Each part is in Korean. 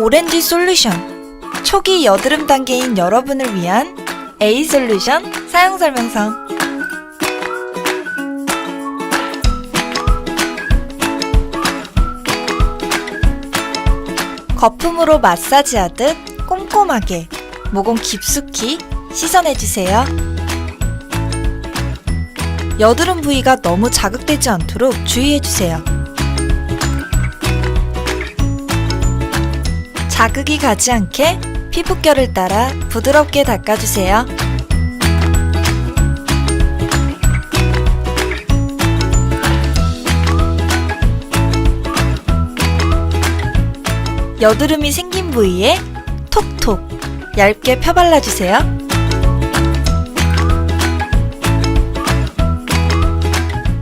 오렌지 솔루션 초기 여드름 단계인 여러분을 위한 A 솔루션 사용 설명서 거품으로 마사지하듯 꼼꼼하게 모공 깊숙이 씻어내주세요. 여드름 부위가 너무 자극되지 않도록 주의해주세요. 자극이 가지 않게 피부결을 따라 부드럽게 닦아주세요. 여드름이 생긴 부위에 톡톡 얇게 펴발라주세요.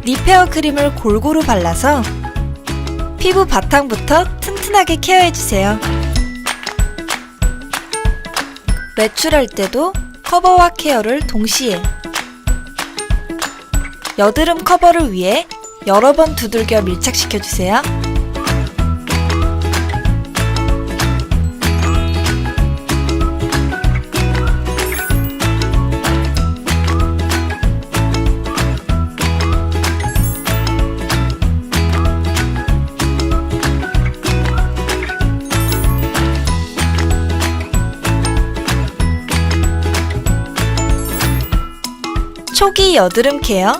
리페어 크림을 골고루 발라서 피부 바탕부터 튼튼하게 케어해주세요. 외출할 때도 커버와 케어를 동시에 여드름 커버를 위해 여러 번 두들겨 밀착시켜주세요. 초기 여드름 케어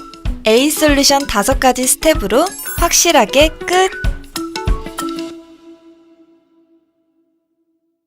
A 솔루션 5가지 스텝으로 확실하게 끝!